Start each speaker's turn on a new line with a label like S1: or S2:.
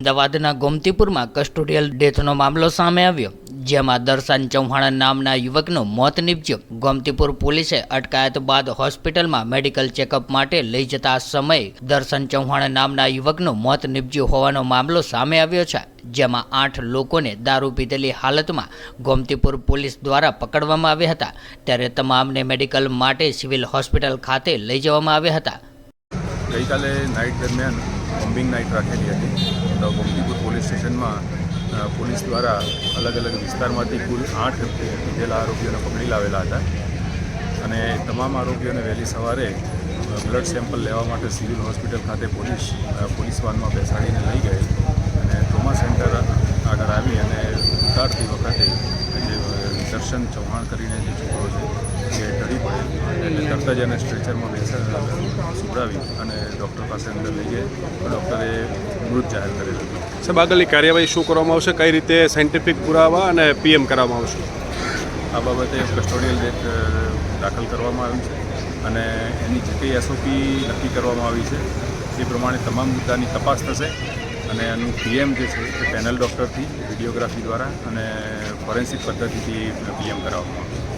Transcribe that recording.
S1: અમદાવાદના ગોમતીપુરમાં કસ્ટોડિયલ ડેથનો મામલો સામે આવ્યો, જેમાં દર્શન ચૌહાણ નામના યુવકનું મોત નીપજ્યું. ગોમતીપુર પોલીસે અટકાયત બાદ હોસ્પિટલમાં મેડિકલ ચેકઅપ માટે લઈ જતા સમયે દર્શન ચૌહાણ નામના યુવકનું મોત નીપજ્યું હોવાનો મામલો સામે આવ્યો છે, જેમાં આઠ લોકોને દારૂ પીધેલી હાલતમાં ગોમતીપુર પોલીસ દ્વારા પકડવામાં આવ્યા હતા. ત્યારે તમામને મેડિકલ માટે સિવિલ હોસ્પિટલ ખાતે લઈ જવામાં આવ્યા હતા.
S2: ગઈકાલે નાઇટ દરમિયાન બોમ્બિંગ નાઇટ રાખેલી હતી. તો ગોમતીપુર પોલીસ સ્ટેશનમાં પોલીસ દ્વારા અલગ અલગ વિસ્તારમાંથી કુલ આઠ જેલા આરોપીઓને પકડી લાવેલા હતા. અને તમામ આરોપીઓને વહેલી સવારે બ્લડ સેમ્પલ લેવા માટે સિવિલ હોસ્પિટલ ખાતે પોલીસ પોલીસ વાનમાં બેસાડીને લઈ ગઈ અને ટ્રોમા સેન્ટર આગળ આવી અને ઉતારતી વખતે જે દર્શન ચૌહાણ કરીને જે છોકરો છે તરત જ એને સ્ટ્રેચરમાં બેસા સુવડાવી અને ડૉક્ટર પાસે અંદર લઈ ગઈ. ડૉક્ટરે મૃત જાહેર કરેલું
S3: સાહેબ આગળની કાર્યવાહી શું કરવામાં આવશે? કઈ રીતે સાયન્ટિફિક પુરાવા અને પીએમ કરવામાં આવશે?
S2: આ બાબતે કસ્ટોડિયલ ડેટ દાખલ કરવામાં આવ્યું છે અને એની જે કંઈ એસઓપી નક્કી કરવામાં આવી છે એ પ્રમાણે તમામ મુદ્દાની તપાસ થશે અને એનું પીએમ જે છે એ પેનલ ડૉક્ટરથી વિડીયોગ્રાફી દ્વારા અને ફોરેન્સિક પદ્ધતિથી પીએમ કરાવવામાં આવશે.